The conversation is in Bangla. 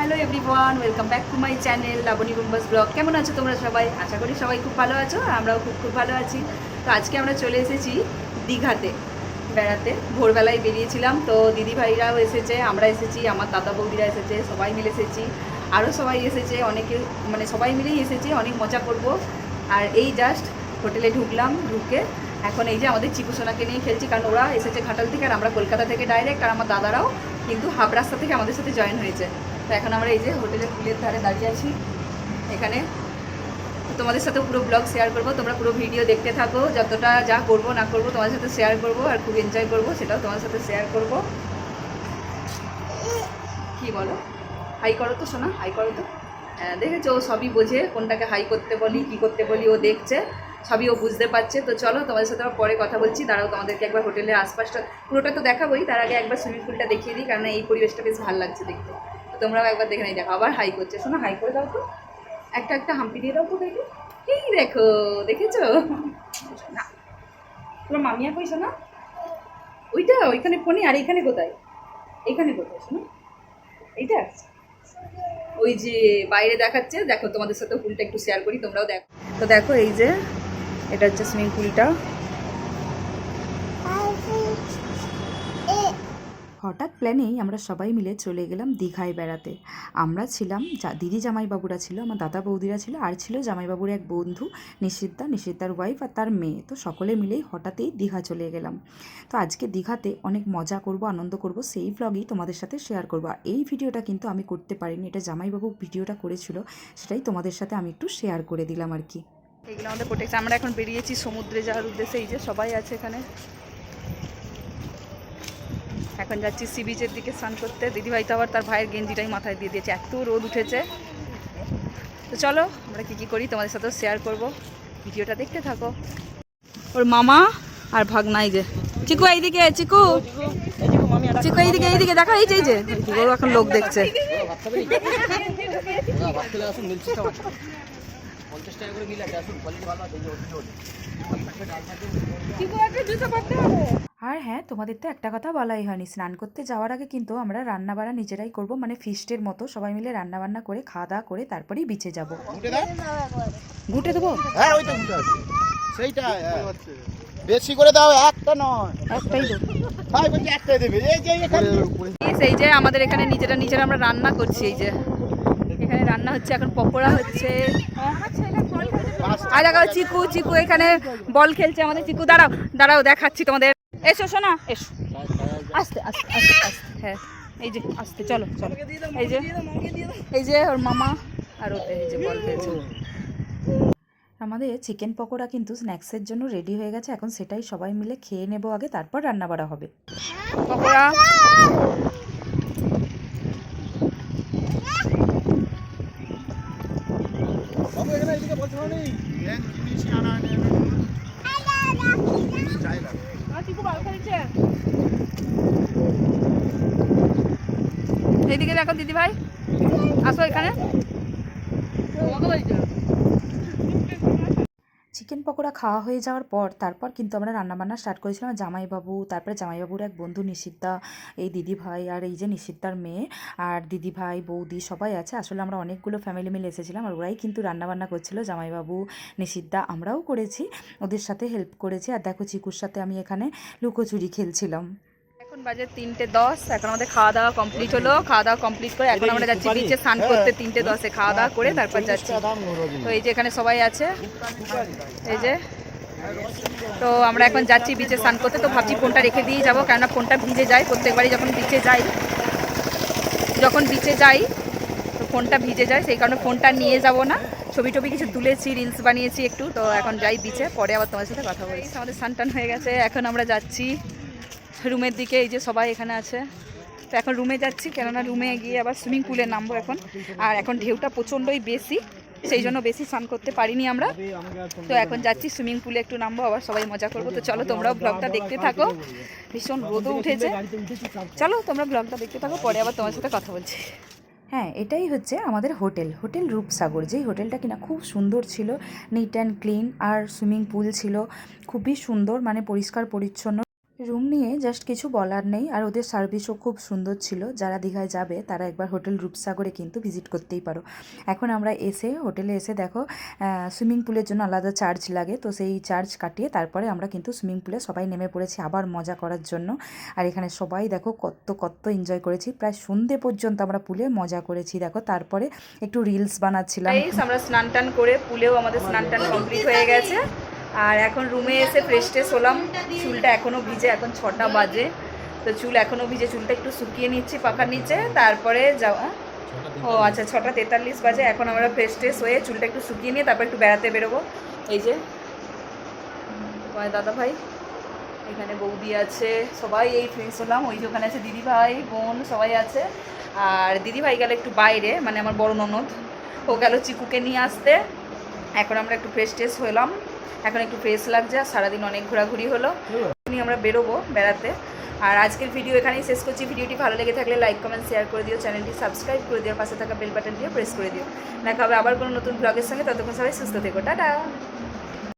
Hello everyone welcome back to my channel Laboni গুম্বাস blog কেমন আছো তোমরা সবাই? আশা করি সবাই খুব ভালো আছো আমরাও খুব খুব ভালো আছি। তো আজকে আমরা চলে এসেছি দীঘাতে, বেড়াতে। ভোরবেলায় বেরিয়েছিলাম, তো দিদি ভাইরাও এসেছে, আমরা এসেছি, আমার দাদা বৌদিরা এসেছে, সবাই মিলে এসেছি। আরও সবাই এসেছে, অনেকে মানে সবাই মিলেই এসেছি, অনেক মজা করব। আর এই জাস্ট হোটেলে ঢুকলাম, ঢুকে এখন এই যে আমাদের চিকু সোনাকে নিয়ে খেলছি, কারণ ওরা এসেছে ঘাটাল থেকে, আর আমরা কলকাতা থেকে ডাইরেক্ট আর আমার দাদারাও কিন্তু হাফ রাস্তা থেকে আমাদের সাথে জয়েন হয়েছে। তো এখন আমরা এই যে হোটেলের পুলের ধারে দাঁড়িয়ে আছি। এখানে তোমাদের সাথে পুরো ব্লগ শেয়ার করব। তোমরা পুরো ভিডিও দেখতে থাকো। যতটা যা করব, না করব তোমাদের সাথে শেয়ার করব আর খুব এনজয় করব, সেটাও তোমার সাথে শেয়ার করব। কি বলো? হাই করো তো শোনা হাই করো তো। হ্যাঁ দেখেছ ও সবই বোঝে কোনটাকে হাই করতে বলি, কি করতে বলি, ও দেখছে। সবই ও বুঝতে পারছে। তো চলো, তোমাদের সাথে পরে কথা বলছি। দাঁড়াও, তোমাদেরকে একবার হোটেলের আশপাশটা, পুরোটা তো দেখাবোই। তার আগে একবার সুইমিং পুলটা দেখিয়ে দিই কারণ এই পরিবেশটা বেশ ভালো লাগছে দেখতে। তোমরাও একবার দেখে নেই দেখো, আবার হাই করছে। শোনো হাই করে দাও তো। একটা একটা হাম্পি দিয়ে দাও তো দেখো। এই দেখো, দেখেছ? না। তোমার মামিয়া কইছো না? ওইটা, ওইখানে ফোনে, আর এইখানে কোথায়? এইখানে কোথায়, শোনো। এইটা? ওই যে বাইরে দেখাচ্ছে, দেখো তোমাদের সাথে পুলটা একটু শেয়ার করি, তোমরাও দেখো। তো দেখো এই যে, এটা হচ্ছে সুইমিং পুলটা হঠাৎ প্ল্যানেই আমরা সবাই মিলে চলে গেলাম দীঘায় বেড়াতে। আমরা ছিলাম দিদি জামাইবাবুরা ছিল, আমার দাদা বৌদিরা ছিল, আর ছিল জামাইবাবুর এক বন্ধু নিষিদ্ধা নিষিদ্ধার ওয়াইফ আর তার মেয়ে। তো সকলে মিলেই হঠাৎই দীঘা চলে গেলাম। তো আজকে দীঘাতে অনেক মজা করব, আনন্দ করব, সেই ব্লগই তোমাদের সাথে শেয়ার করব। আর এই ভিডিওটা কিন্তু আমি করতে পারিনি, এটা জামাইবাবু ভিডিওটা করেছিল, সেটাই তোমাদের সাথে আমি একটু শেয়ার করে দিলাম আর কি। এইগুলো আমাদের প্রোটেকশন আমরা এখন বেরিয়েছি সমুদ্রে যাওয়ার উদ্দেশ্যে, এই যে সবাই আছে এখানে। এখন যাচ্ছি সি বিচের দিকে স্নান করতে। দিদিভাই তো আবার তার ভাইয়ের গেঞ্জিটাই মাথায় দিয়ে দিয়েছে। এত রোদ উঠেছে। তো চলো আমরা কী কী করি তোমাদের সাথেও শেয়ার করব। ভিডিওটা দেখতে থাকো। ওর মামা আর ভাগনা এই যে। চিকু এইদিকে চিকু। চিকু এইদিকে এইদিকে দেখা এই যে এই যে। এইদিকে, ও এখন লোক দেখছে। আর হ্যাঁ তোমাদের তো একটা কথা বলাই হয়নি। স্নান করতে যাওয়ার আগে কিন্তু আমরা রান্না বাড়া নিজেরাই করব। মানে ফিস্টের মতো সবাই মিলে রান্না বান্না করে খাওয়া দাওয়া করে তারপরেই বিচে যাব। ঘুটে দেবো? হ্যাঁ উঠে আছে। সেইটা হ্যাঁ। বেশি করে দাও একটা নয়। একটাই দেবো ভাই বলছি একটাই দেবে। এই যে এখানে সেই যে আমাদের এখানে নিজেরা নিজেরা আমরা রান্না করছি এই যে। এখানে রান্না হচ্ছে এখন পকোড়া হচ্ছে। আর দেখো চিকু চিকু এখানে বল খেলছে আমাদের। চিকু দাঁড়াও দাঁড়াও দেখাচ্ছি তোমাদের। এসো শোনা এসো। আস্তে আস্তে আস্তে আস্তে। হ্যাঁ এই যে আস্তে চলো চলো। এই যে এই যে ওর মামা আর ওতে এই যে বল খেলছে। আমাদের চিকেন পকোড়া কিন্তু স্ন্যাক্সের জন্য রেডি হয়ে গেছে। এখন সেটাই সবাই মিলে খেয়ে নেব আগে তারপর রান্না বাড়া হবে। পকোড়া। বাবু এখানে এদিকে বলছো না এইদিকে দেখো দিদি ভাই। আসো এখানে। চিকেন পকোড়া খাওয়া হয়ে যাওয়ার পর তারপর কিন্তু আমরা রান্নাবান্না স্টার্ট করেছিলাম। জামাইবাবু, তারপরে জামাইবাবুর এক বন্ধু নিষিদ্ধা এই দিদি ভাই আর এই যে নিষিদ্ধার মেয়ে আর দিদি ভাই, বৌদি সবাই আছে। আসলে আমরা অনেকগুলো ফ্যামিলি মিলে এসেছিলাম আর ওরাই কিন্তু রান্নাবান্না করছিল। জামাইবাবু নিষিদ্ধা আমরাও করেছি, ওদের সাথে হেল্প করেছি। আর দেখো চিকুর সাথে আমি এখানে লুকোচুরি খেলছিলাম। বাজে তিনটে দশ এখন আমাদের খাওয়া দাওয়া কমপ্লিট হলো। খাওয়া দাওয়া কমপ্লিট করে এখন আমরা যাচ্ছি বিচে স্নান করতে তিনটে দশে। খাওয়া দাওয়া করে তারপর যাচ্ছি। তো এই যে এখানে সবাই আছে। এই যে। তো আমরা এখন যাচ্ছি বিচে স্নান করতে। তো ভাবছি ফোনটা রেখে দিয়ে যাব কেননা ফোনটা ভিজে যায়। প্রত্যেকবারই যখন বিচে যাই যখন বিচে যাই তো ফোনটা ভিজে যায়। সেই কারণে ফোনটা নিয়ে যাব না। ছবি টবি কিছু তুলেছি রিলস বানিয়েছি একটু। তো এখন যাই বিচে পরে আবার তোমার সাথে কথা বলছি। আমাদের সানটান হয়ে গেছে। এখন আমরা যাচ্ছি রুমের দিকে, এই যে সবাই এখানে আছে। তো এখন রুমে যাচ্ছি, কেননা রুমে গিয়ে আবার সুইমিং পুলে নামবো এখন। আর এখন ঢেউটা প্রচণ্ডই বেশি, সেই জন্য বেশি স্নান করতে পারিনি আমরা। তো এখন যাচ্ছি, সুইমিং পুলে একটু নামবো, আবার সবাই মজা করব। তো চলো, তোমরাও ব্লগটা দেখতে থাকো। ভীষণ রোদও উঠেছে। চলো, তোমরা ব্লগটা দেখতে থাকো, পরে আবার তোমার সাথে কথা বলছি। হ্যাঁ এটাই হচ্ছে আমাদের হোটেল। হোটেল রূপসাগর, যেই হোটেলটা কিনা খুব সুন্দর ছিল নিট অ্যান্ড ক্লিন আর সুইমিং পুল ছিল। খুবই সুন্দর মানে পরিষ্কার, পরিচ্ছন্ন। রুম নিয়ে জাস্ট কিছু বলার নেই আর ওদের সার্ভিসও খুব সুন্দর ছিল। যারা দীঘায় যাবে, তারা একবার হোটেল রূপসাগরে কিন্তু ভিজিট করতেই পারো। এখন আমরা এসে, হোটেলে এসে দেখো সুইমিং পুলের জন্য আলাদা চার্জ লাগে। তো সেই চার্জ কাটিয়ে তারপরে আমরা কিন্তু সুইমিং পুলে সবাই নেমে পড়েছি আবার মজা করার জন্য। আর এখানে সবাই দেখো কত কত এনজয় করেছি। প্রায় সন্ধে পর্যন্ত আমরা পুলে মজা করেছি। দেখো তারপরে একটু রিলস বানাচ্ছিলাম। আমরা স্নান টান করে পুলেও আমাদের স্নান টান কমপ্লিট হয়ে গেছে। আর এখন রুমে এসে ফ্রেশ ট্রেশ হলাম। চুলটা এখনও ভিজে এখন ছটা বাজে। তো চুল এখনও ভিজে চুলটা একটু শুকিয়ে নিচ্ছি পাখার নিচে। তারপরে যাওয়া ও আচ্ছা ছটা তেতাল্লিশ বাজে। এখন আমরা ফ্রেশ ট্রেশ হয়ে চুলটা একটু শুকিয়ে নিয়ে তারপর একটু বেড়াতে বেরোবো। এই যে তোমার দাদা ভাই এখানে বৌদি আছে সবাই এই ফ্রেন্ডস হলাম। ওই যে ওখানে আছে দিদি ভাই বোন সবাই আছে। আর দিদি ভাই গেল একটু বাইরে মানে আমার বড় ননদ। ও গেল চিকুকে নিয়ে আসতে। এখন আমরা একটু ফ্রেশ ট্রেশ হলাম। এখন একটু ফ্রেশ লাগছে, আর সারাদিন অনেক ঘোরাঘুরি হলো। আমরা বেরোবো বেড়াতে। আর আজকের ভিডিও এখানেই শেষ করছি। ভিডিওটি ভালো লেগে থাকলে লাইক কমেন্ট শেয়ার করে দিও। চ্যানেলটি সাবস্ক্রাইব করে দিও। পাশে থাকা বেল বাটন দিয়ে প্রেস করে দিও। দেখা হবে আবার কোনো নতুন ব্লগের সঙ্গে। ততক্ষণ সবাই সুস্থ থেকো। টাটা!